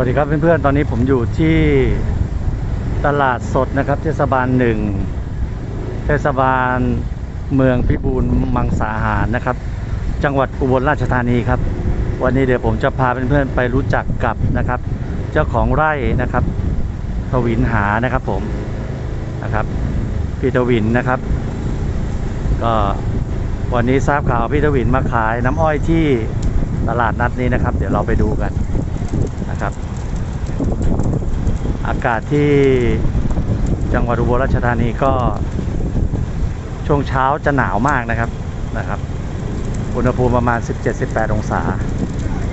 วัสดีครับเพื่อนๆ ตอนนี้ผมอยู่ที่ตลาดสดนะครับเทศบาลหนึ่งเทศบาลเมืองพิบูลมังสาหารนะครับ จังหวัดอุบลราชธานีครับ วันนี้เดี๋ยวผมจะพาเพื่อนๆไปรู้จักกับนะครับ เจ้าของไร่นะครับทวินหานะครับผมนะครับพี่ทวินนะครับ ก็วันนี้ทราบข่าวพี่ทวินมาขายน้ำอ้อยที่ตลาดนัดนี้นะครับ เดี๋ยวเราไปดูกัน นะครับ อากาศที่จังหวัดอุบลราชธานีก็ช่วงเช้าจะหนาวมากนะครับนะครับ อุณหภูมิประมาณ 17-18 องศา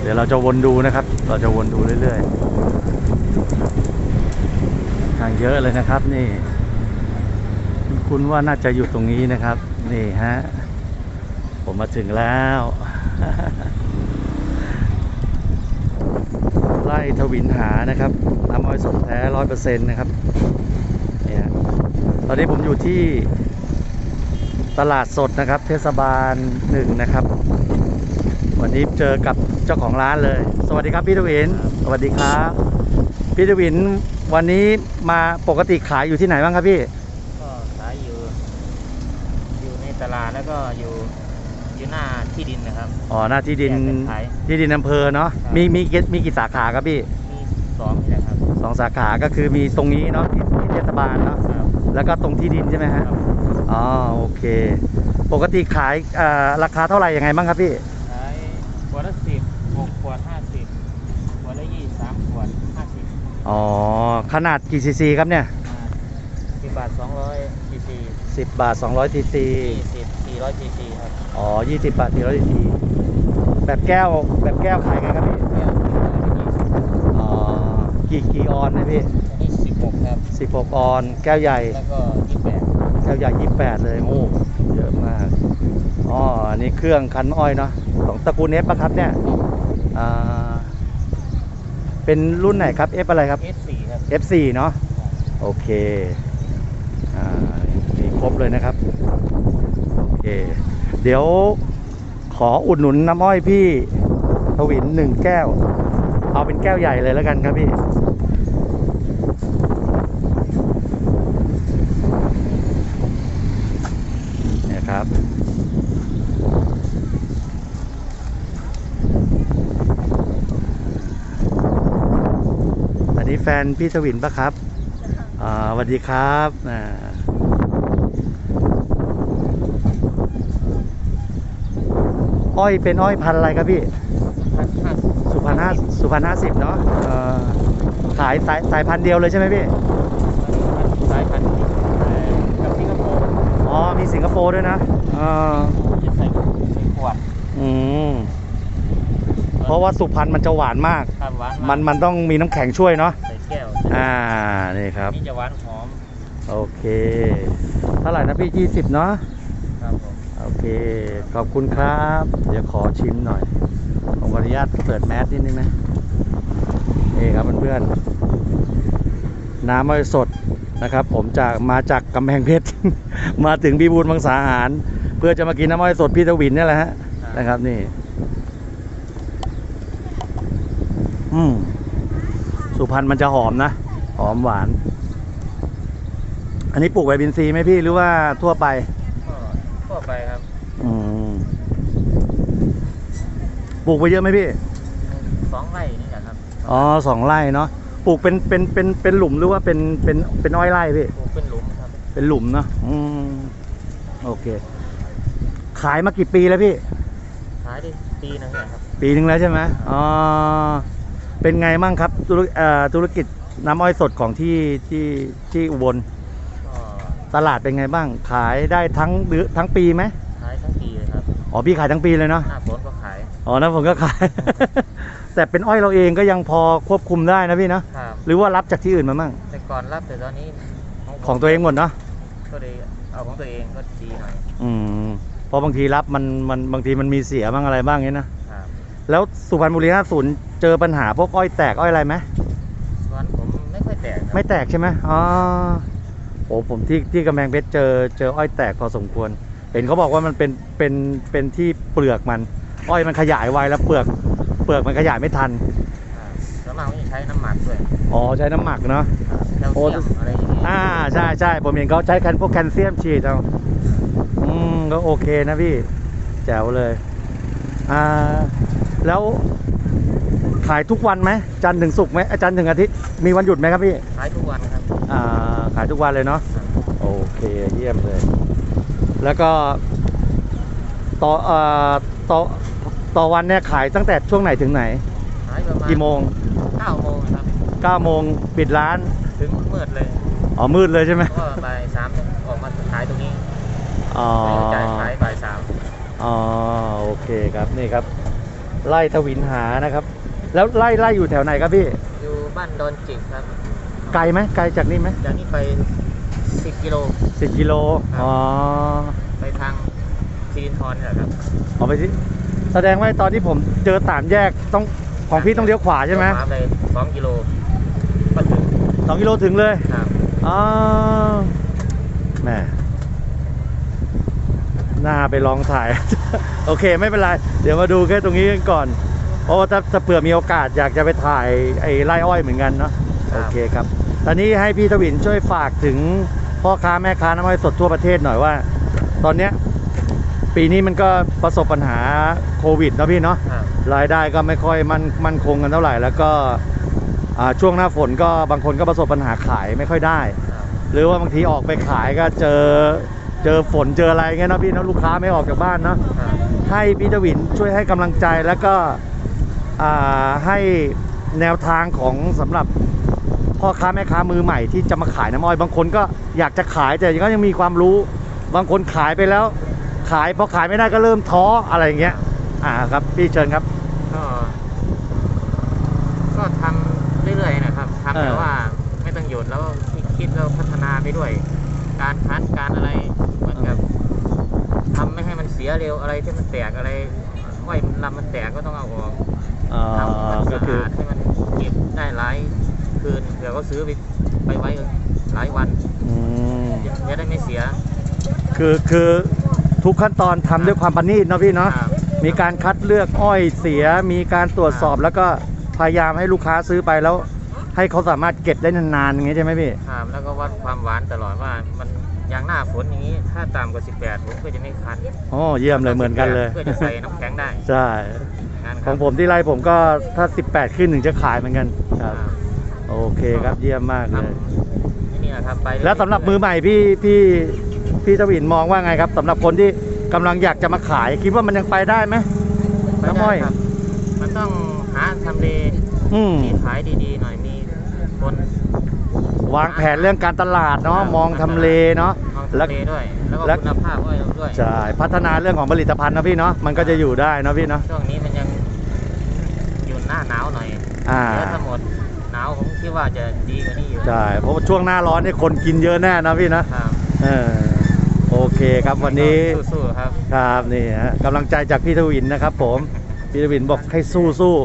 เดี๋ยวเราจะวนดูนะครับ เราจะวนดูเรื่อยๆทางเยอะเลยนะครับนี่ คุณว่าน่าจะอยู่ตรงนี้นะครับ นี่ฮะ ผมมาถึงแล้ว ไล่ทวินหานะครับน้ำอ้อยสดแท้ร้อยเปอร์เซ็นต์นะครับนี่ฮะตอนนี้ผมอยู่ที่ตลาดสดนะครับ เทศบาลหนึ่งนะครับ วันนี้เจอกับเจ้าของร้านเลย สวัสดีครับพี่ทวิน สวัสดีครับ พี่ทวินวันนี้มาปกติขายอยู่ที่ไหนบ้างครับพี่ ก็ขายอยู่ อยู่ในตลาดแล้วก็อยู่อยู่ หน้าที่ดินนะครับ อ๋อหน้าที่ดินแยกกันขายที่ดินอำเภอเนาะครับ มีมีกี่มีกี่สาขาครับพี่มีสองนี่แหละครับสองสาขาก็คือมีตรงนี้เนาะที่ที่เทศบาลเนาะครับแล้วก็ตรงที่ดินใช่ไหมฮะครับอ๋อโอเค ปกติขายเอ่อราคาเท่าไหร่ยังไงบ้างครับพี่ขายขวดละสิบหกขวดห้าสิบขวดละยี่สามขวดห้าสิบอ๋อขนาดกี่ซีซีครับเนี่ยสิบบาทสองร้อยซีซี10 บาท200ซีซียี่สิบ สี่ร้อยซีซีครับอ๋อ20บาท400ซีซีแบบแก้วแบบแก้วขายไงครับพี่แก้วยี่สิบอ๋อกี่กี่ออนนะพี่อันนี้สิบหกครับ16ออน แก้วใหญ่ แล้วก็ยี่สิบแปดแก้วใหญ่28 เลยโอ้เยอะมากอ๋ออันนี้เครื่องคันอ้อยเนาะของตระกูลเอฟปะครับเนี่ยอ่าเป็นรุ่นไหนครับ F อะไรครับเอสสี่ครับ F4 เนาะโอเค อ่ามีครบเลยนะครับโอ เคเดี๋ยวขออุดหนุนน้ำอ้อยพี่ทวินหนึ่งแก้ว เอาเป็นแก้วใหญ่เลยแล้วกันครับพี่ เนี่ยครับอันนี้แฟนพี่ทวินปะครับอ่าสวัสดีครับ อ่าอ้อยเป็นอ้อยพันธุ์อะไรครับพี่ห้าสิบสุพรรณห้าสุพรรณห้าสิบเนาะเอ่อขายสายสายพันธุ์เดียวเลยใช่ไหมพี่สายพันธุ์กับสิงคโปร์อ๋อมีสิงคโปร์ด้วยนะอ่าจะใส่ใส่ขวดอืมเพราะว่าสุพรรณมันจะหวานมากครับหวานมันมันต้องมีน้ำแข็งช่วยเนาะใส่แก้วอ่านี่ครับนี่จะหวานหอมโอเคเท่าไหร่นะพี่ยี่สิบเนาะครับผมโอ เคขอบคุณครับ เดี๋ยวขอชิมหน่อย ผมขออนุญาตเปิดแมสนิดนึงนะนี่ครับเพื่อนๆน้ำอ้อยสดนะครับ ผมจากมาจากกำแพงเพชร มาถึงพิบูลมังสาหาร เพื่อจะมากินน้ำอ้อยสดพี่ทวินนี่แหละฮะนะครับนี่ อืมสุพรรณมันจะหอมนะ หอมหวาน อันนี้ปลูกใบบินซีไหมพี่หรือว่าทั่วไป ทั่วไป ปลูกไปเยอะไหมพี่ สองไร่นี่แหละครับอ๋อสองไร่เนาะ ปลูกเป็นเป็นเป็นเป็นหลุมหรือว่าเป็นเป็นเป็นอ้อยไร่พี่ ปลูกเป็นหลุมครับ เป็นหลุมเนาะ อืม โอเค ขายมากี่ปีแล้วพี่ ขายได้ปีหนึงเนี่ยครับ ปีหนึ่งแล้วใช่ไหมอ๋อ เป็นไงมั่งครับธุรเอ่อธุรกิจน้ำอ้อยสดของที่ที่ที่อุบล ก็ตลาดเป็นไงบ้าง ขายได้ทั้งเดือนทั้งปีไหม อ๋อพี่ขายทั้งปีเลยเนาะหน้าฝนก็ขายอ๋อนะผมก็ขาย แต่เป็นอ้อยเราเองก็ยังพอควบคุมได้นะพี่เนาะครับหรือว่ารับจากที่อื่นมามั่งแต่ก่อนรับแต่ตอนนี้ผมของตัวเองหมดเนาะก็เลยเอาของตัวเองก็ดีหน่อยอืมเพราะบางทีรับมันมันบางทีมันมีเสียบ้างอะไรบ้างเงี้ยนะครับแล้วสุพรรณบุรี50เจอปัญหาพวกอ้อยแตกอ้อยอะไรไหมส่วนผมไม่ค่อยแตกครับไม่แตกใช่ไหมอ๋อโอ้ผมที่ที่กำแพงเพชรเจอเจออ้อยแตกพอสมควร เห็นเขาบอกว่ามันเป็นเป็นเป็นที่เปลือกมัน อ้อยมันขยายไวแล้วเปลือกเปลือกมันขยายไม่ทันครับแล้วมากนี่ใช้น้ำหมักด้วยอ๋อใช้น้ำหมักเนาะแคลโอ้เซียมอะไรอย่างเงี้ยอ่าใช่ใช่ผมเห็นเขาใช้แคนพวกแคลเซียมฉีดเอาอืมก็โอเคนะพี่แจ๋วเลยอ่าแล้วขายทุกวันไหมจันทร์ถึงศุกร์ไหมอาจารย์ถึงอาทิตย์มีวันหยุดไหมครับพี่ใช้ทุกวันครับอ่าขายทุกวันเลยเนาะโอเคเยี่ยมเลย แล้วก็ต่อเอ่อต่อต่อวันเนี่ยขายตั้งแต่ช่วงไหนถึงไหน ขายประมาณกี่โมงเก้าโมงครับ9โมงปิดร้าน ถึงมืดเลยอ๋อมืดเลยใช่ไหมเพราะว่าบ่ายสามต้องออกมาขายตรงนี้อ๋อไม่จ่ายขายบ่ายสามอ๋อโอเคครับนี่ครับ ไล่ทวินหานะครับ แล้วไล่ไล่อยู่แถวไหนครับพี่ อยู่บ้านดอนจิกครับ ไกลไหมไกลจากนี่ไหมจากนี้ไป สิบกิโล สิบกิโล ครับ อ๋อไปทางซีรินทรนี่แหละครับออกไปที่แสดงว่าตอนที่ผมเจอสามแยกต้องของพี่ต้องเลี้ยวขวาใช่ไหมขวาไปสองกิโลก็ถึงสองกิโลถึงเลย ครับ อ๋อแหม่น่าไปลองถ่าย โอเคไม่เป็นไร เดี๋ยวมาดูแค่ตรงนี้กันก่อน เพราะว่าถ้าถ้าเผื่อมีโอกาสอยากจะไปถ่ายไอ้ไร่อ้อยเหมือนกันเนาะโอเคครับ ตอนนี้ให้พี่ทวินช่วยฝากถึง พ่อค้าแม่ค้าน้ำอ้อยสดทั่วประเทศหน่อยว่า ตอนเนี้ยปีนี้มันก็ประสบปัญหาโควิดเนาะพี่เนาะครับ รายได้ก็ไม่ค่อยมั่นมั่นคงกันเท่าไหร่ แล้วก็อ่าช่วงหน้าฝนก็บางคนก็ประสบปัญหาขายไม่ค่อยได้ครับหรือว่าบางทีออกไปขายก็เจอเจอฝนเจออะไรเงี้ยเนาะพี่เนาะลูกค้าไม่ออกจากบ้านเนาะครับให้พี่ทวินช่วยให้กำลังใจแล้วก็อ่าให้แนวทางของสำหรับ พ่อค้าแม่ค้ามือใหม่ที่จะมาขายน้ำอ้อย บางคนก็อยากจะขายแต่ก็ยังมีความรู้ บางคนขายไปแล้ว ขายพอขายไม่ได้ก็เริ่มท้ออะไรอย่างเงี้ย อ่าครับ พี่เชิญครับ ก็ก็ทำเรื่อยๆนะครับทำเออแต่ว่าไม่ต้องหยุดแล้วคิดแล้วพัฒนาไปด้วย การคั้นการอะไรเหมือนกับทำไม่ให้มันเสียเร็วอะไรที่มันแตกอะไรห้อยมันลำมันแตกก็ต้องเอาออกอ่ทำให้ามันก็สะคืออาดให้มันเก็บได้หลาย คืนเผื่อเขาซื้อไปไปไว้หลายวันอืมจะได้ไม่เสียคือคือทุกขั้นตอนทำด้วยความประณีตเนาะพี่เนาะครับมีการคัดเลือกอ้อยเสีย มีการตรวจสอบแล้วก็พยายามให้ลูกค้าซื้อไปแล้ว ให้เขาสามารถเก็บได้นานๆอย่างเงี้ยใช่ไหมพี่ครับแล้วก็วัดความหวานตลอดว่ามันอย่างหน้าฝนอย่างนี้ถ้าต่ำกว่า 18ผมก็จะไม่คั้นโอ้เยี่ยมเลยเหมือนกันเลย เพื่อจะใส่น้ำแข็งได้ใช่งั้นขครัอบงผมที่ไร่ผมก็ถ้า 18 ขึ้นถึงจะขายเหมือนกันครับ โอเคครับเยี่ยมมากคเลรับยนี่แหละครับไปเอยๆแล้วสำหรับมือใหม่พี่พี่พี่ทวินมองว่าไงครับสำหรับคนที่กำลังอยากจะมาขาย คิดว่ามันยังไปได้ไหมไปน้ำอ้ได้อย ครับมันต้องหาทำเลอืมที่ขายดีๆ หน่อยมีคนวางแผนเรื่องการตลาดเนาะมองทำเลเนาะ มองแล้วทำเลด้วย แล้วก็แล้วคุณภาพอ้อยด้วย ใช่พัฒนาเรื่องของผลิตภัณฑ์นะพี่เนาะมันก็จะอยู่ได้เนาะพี่เนาะช่วงนี้มันยังอยู่หน้าหนาวหน่อยอ่าแล้วถ้าหมดหนาวผม คิดว่าจะดีกว่านี้อยู่ใช่เพราะว่าช่วงหน้าร้อนเนี่ยคนกินเยอะแน่นะพี่นะครับเออโอเคครับวันนี้สู้ๆครับ ครับนี่ฮะกำลังใจจากพี่ทวินนะครับผม พี่ทวินบอกให้สู้สู้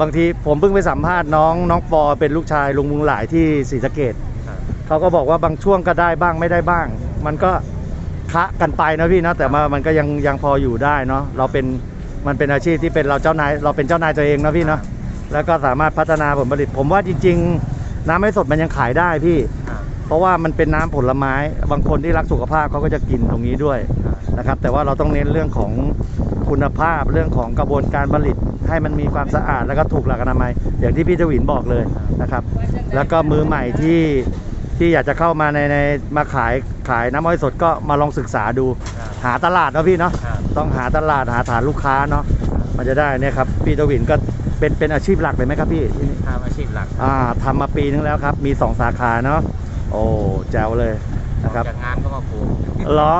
บางทีผมเพิ่งไปสัมภาษณ์น้องน้องปอเป็นลูกชายลุงมุงหลายที่ศรีสะเกดครับ เขาก็บอกว่าบางช่วงก็ได้บ้างไม่ได้บ้าง มันก็คะกันไปนะพี่นะแต่มามันก็ยังยังพออยู่ได้เนาะเราเป็นมันเป็นอาชีพที่เป็นเราเจ้านายเราเป็นเจ้านายตัวเองนะพี่เนาะ แล้วก็สามารถพัฒนาผลผลิต ผมว่าจริง ๆ น้ำไม่สดมันยังขายได้พี่ครับเพราะว่ามันเป็นน้ำผลไม้ บางคนที่รักสุขภาพเขาก็จะกินตรงนี้ด้วยครับนะครับ แต่ว่าเราต้องเน้นเรื่องของคุณภาพเรื่องของกระบวนการผลิตให้มันมีความสะอาดแล้วก็ถูกหลักอนามัย อย่างที่พี่ทวินบอกเลยนะครับ แล้วก็มือใหม่ที่ที่อยากจะเข้ามาในในมาขายขายน้ำอ้อยสดก็มาลองศึกษาดูครับหาตลาดเนาะพี่เนาะครับต้องหาตลาดหาฐานลูกค้าเนาะมันจะได้เนี่ยครับพี่ทวินก็ เป็นเป็นอาชีพหลักเลยไหมครับพี่ที่นี่ทำอาชีพหลักอ่าทำมาปีนึงแล้วครับ มีสองสาขาเนาะโอ้แจ๋วเลยนะครับจากงานก็มาปลูกเหรอ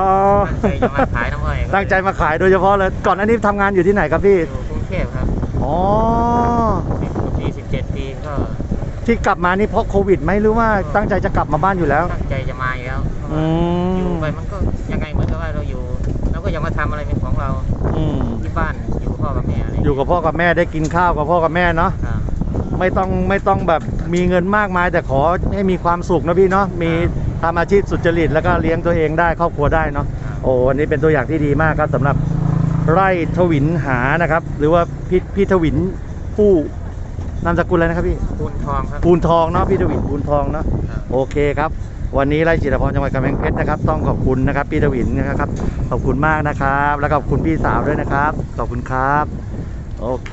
ตั้งใจจะมาขายน้ำอ้อยก็ตั้งใจมาขายโดยเฉพาะเลยก่อนอันนี้ทำงานอยู่ที่ไหนครับพี่อยู่กรุงเทพครับอ๋อสิบกว่าปีสิบเจ็ดปีก็ที่กลับมานี่เพราะโควิดไหมหรือว่าตั้งใจจะกลับมาบ้านอยู่แล้ว ตั้งใจจะมาอยู่แล้วอืมอยู่ไปมันก็ยังไงเหมือนกับว่าเราอยู่เราก็ยังมาทำอะไรเป็นของเราอืมที่บ้านอยู่กับพ่อกับแม่ อะไรอยู่กับพ่อกับแม่ได้กินข้าวกับพ่อกับแม่เนาะครับไม่ต้องไม่ต้องแบบมีเงินมากมาย แต่ขอให้มีความสุขนะพี่เนาะมีทำอาชีพสุจริตแล้วก็เลี้ยงตัวเองได้ครอบครัวได้เนาะครับโอ้อันนี้เป็นตัวอย่างที่ดีมากครับสำหรับไร่ทวินหานะครับ หรือว่าพี่พี่ทวินผู้นามสกุลอะไรนะครับพี่ คูณทองครับ ปูนทองเนาะพี่ดวินปูนทองเนาะครับ โอเคครับ วันนี้ไร่จิตรพรจังหวัดกำแพงเพชรนะครับ ต้องขอบคุณนะครับ พี่ดวินนะครับ ขอบคุณมากนะครับ แล้วก็ขอบคุณพี่สาวด้วยนะครับ ขอบคุณครับ โอเค